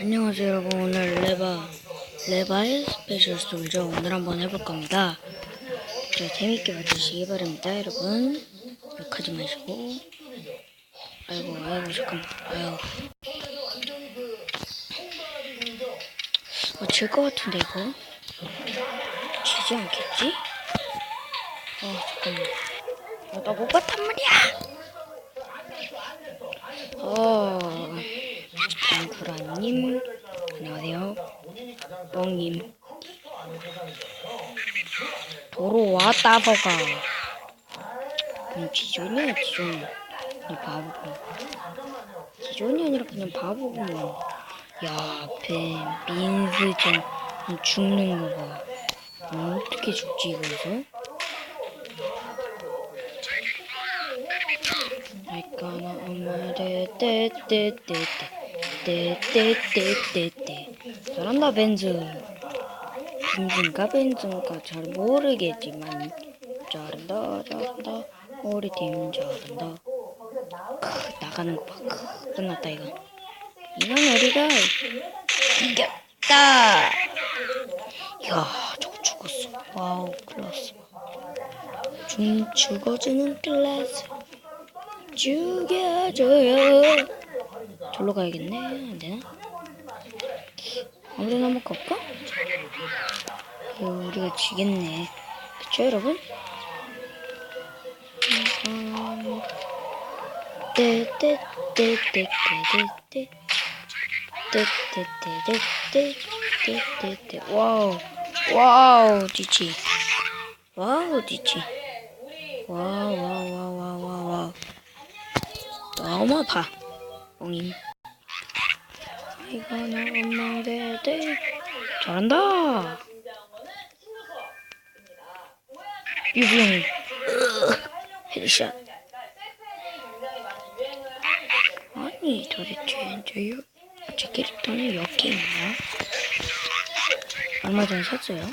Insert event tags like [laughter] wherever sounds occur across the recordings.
안녕하세요 여러분. 오늘 레바 레바의 스페셜 스토리죠. 오늘 한번 해볼 겁니다. 자 재밌게 봐주시기 바랍니다 여러분. 욕하지 마시고. 아이고 아이고 잠깐만. 아이고 어, 질것 같은데 이거? 지지 않겠지? 어 잠깐만. 어, 나 못 봤단 말이야! 어 장구라님 안녕하세요. 뻥님. 도로 왔다버가 그냥 지존이야 지존 이 바보고 지존이 아니라 그냥 바보고 야 뱀, 민스전 죽는 거봐. 어떻게 죽지 이거에서? I gonna 엄마 떼떼떼떼 떼떼떼떼떼. 잘한다 벤즈. 벤즈인가 벤즈인가? 잘 모르겠지만. 잘한다 잘한다. 우리 팀 잘한다. 크, 나가는 거봐. 크, 끝났다 이거. 이건 우리가 이겼다. 야 저거 죽었어. 와우 클라스. 좀 죽어주는 클라스. 죽여줘요. 절로 가야겠네. 안 되나? 아무데나 한번? 이거 우리가 지겠네. 그쵸, 여러분? 음, 떼떼떼떼떼떼떼 떼떼떼떼떼떼떼떼 와우 와우 지치 와우 와우 와우 와우 와우 와우 너무 아파 엉임 이거는 엄마 대대 잘한다! 유부영 헤드샷. 아니 도대체 저, 요, 제 캐릭터는 여기 있나? 얼마 전에 샀어요.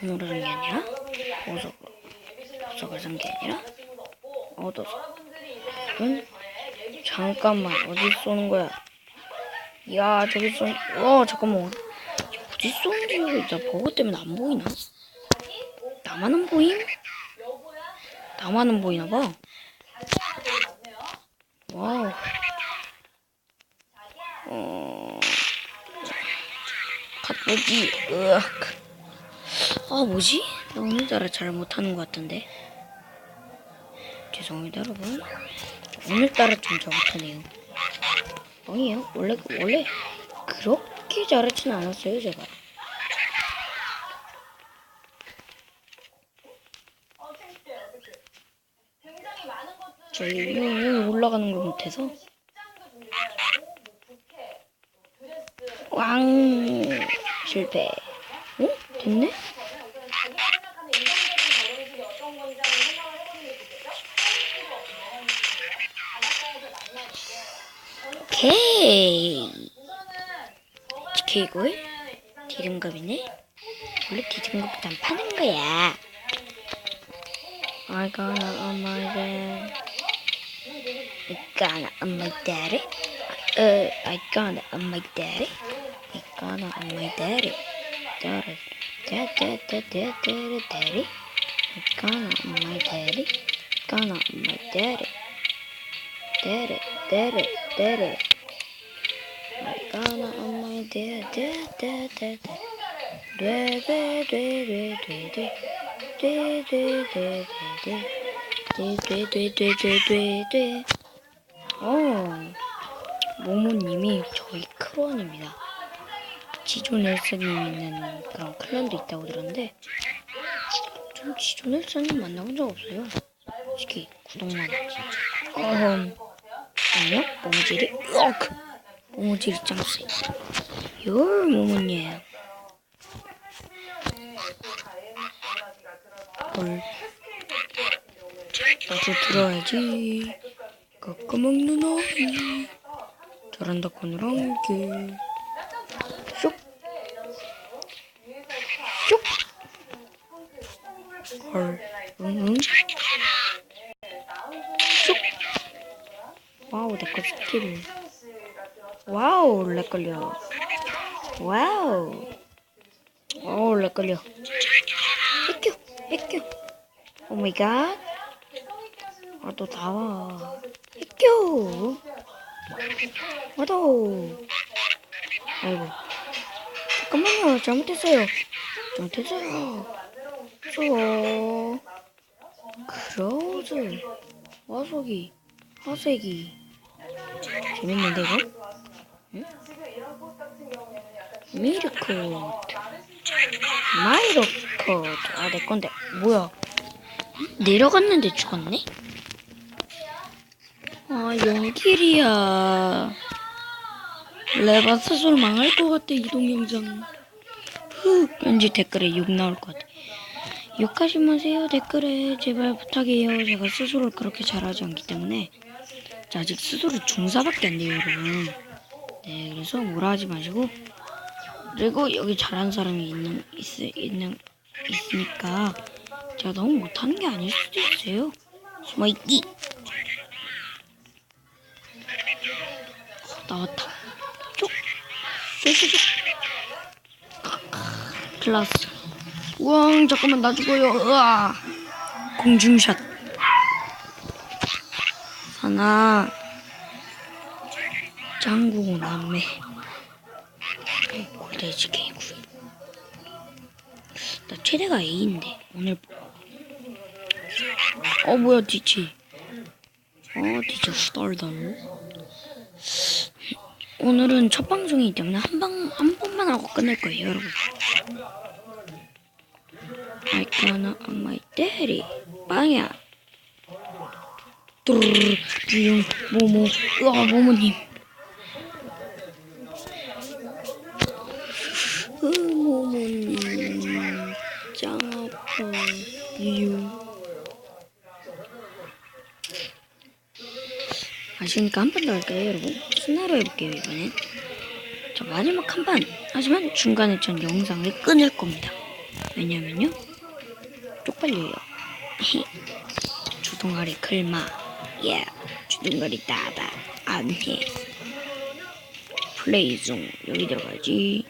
돈으로 산게 아니라? 보석으로 보석을 산 게 아니라? 얻어서. 응? 잠깐만 어디 쏘는 거야? 야 저기 쏘. 어 잠깐만 어디 쏘는지 나 버거 때문에 안 보이나? 나만 안 보임? 나만 안 보이나 봐. 와우. 어. 갓보기. 으악. 아 뭐지? 나 오늘따라 잘 못하는 것 같던데. 죄송합니다 여러분. 오늘따라 좀 잘못하네요. 아니에요. 원래 원래 그렇게 잘하진 않았어요 제가. 저 여기 올라가는 걸 못해서 왕 실패. 어? 됐네? 오케이. GK골? 디름갑이네? 원래 디름갑도 안 파는 거야. I gonna on my dad. I gonna on my daddy. Uh, I gonna on my daddy. I gonna on my daddy. Daddy. Dad, dad, dad, dad, dad, daddy. I gonna on my daddy. Gonna on my daddy. Daddy, daddy, daddy. 어? 으악! 모모질이 짱세. 열 모모님. 헐. 나도 들어야지. 깎아먹는 아이. 잘한다, 코너랑 게. 슉. 슉. 헐. 응, 응. 렉 걸려. 와우. 와우 렉 걸려. 에큐 에큐 오마이갓. 아또 나와. 에큐 와도. 아이고. 잠깐만요. 잘못했어요. 잘못했어요. 저 크로즈 와석이. 화색이. 재밌는데 이거? 응? 미르코트. 마이로코트. 아 내건데. 뭐야? 내려갔는데 죽었네? 아 연길이야. 레바스솔 망할 것 같아 이동 영상. 후 왠지 댓글에 욕 나올 것 같아. 욕하지 마세요 댓글에. 제발 부탁해요. 제가 스스로를 그렇게 잘하지 않기 때문에. 저 아직 스스로 중사밖에 안 돼요 여러분. 네 그래서 뭐라 하지 마시고 그리고 여기 잘하는 사람이 있는 있, 있는 있으니까 제가 너무 못하는 게 아닐 수도 있어요. 숨어있기. 어, 나왔다. 쪽. 쏘쏘쏘 클라스. 우왕 잠깐만 나 죽어요. 으아. 공중샷. 하나. 짱구 남매 골대지 개구 나 최대가 A인데. 오늘 어 뭐야 뒤치 어 뒤치 수덜덜 오늘은 첫 방송이기 때문에 한 방 한 번만 하고 끝낼 거예요 여러분. I gonna on my daddy 빵야. 뚜루루루 띠용 모모 으아 모모님 으 모모님 짱 아파 이용 아시니까 한번더 할까요 여러분? 순화로 해볼게요 이번엔. 자 마지막 한 판. 하지만 중간에 전 영상을 끊을 겁니다. 왜냐면요. 쪽팔려요. [laughs] 주둥아리 클마. 예 주둥아리 따다 안해. 플레이 중. 여기 들어가지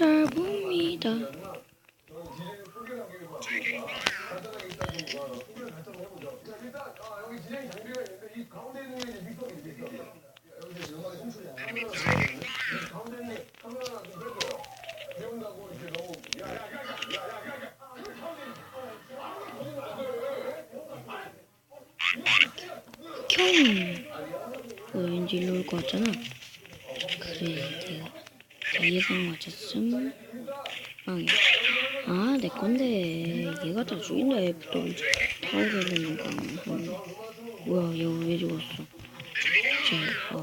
바람을 좀잘 봅니다. 형 어, 왠지 올것 같잖아. 그래 내가 내 예상 맞았음 빵이야 아내 건데 얘가 다 죽인다 애프터 타오르는 거 음. 뭐야 얘 왜 죽었어 쟤 어.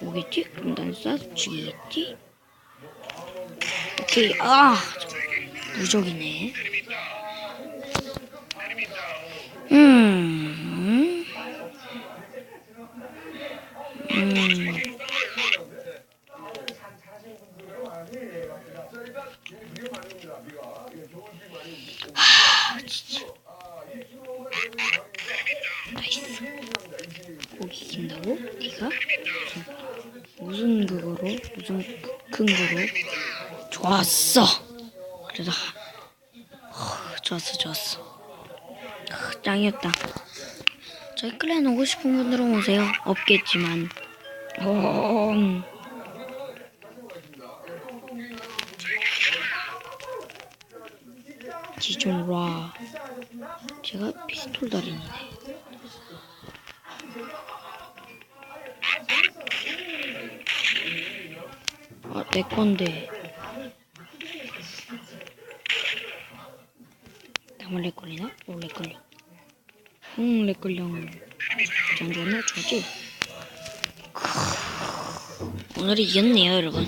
오겠지? 그럼 난 쏴서 죽이겠지? 오케이 아 무적이네 무슨, 그거로? 무슨 그- 큰 거로? 좋았어. 하, 허, 좋았어, 좋았어. 하, 짱이었다. 저희 클랜 오고 싶은 분들은 오세요. 없겠지만. 어, 음. 지좀 와. 제가 피스톨 달인이네. 내 건데. 나만 렉 걸리나? 오, 렉 걸려. 응, 렉 걸려. 좋았지? 크, 오늘은 이겼네요, 여러분.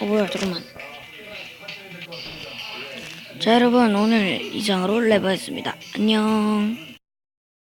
어, 뭐야, 잠깐만. 자, 여러분, 오늘 이상으로 레버했습니다. 안녕.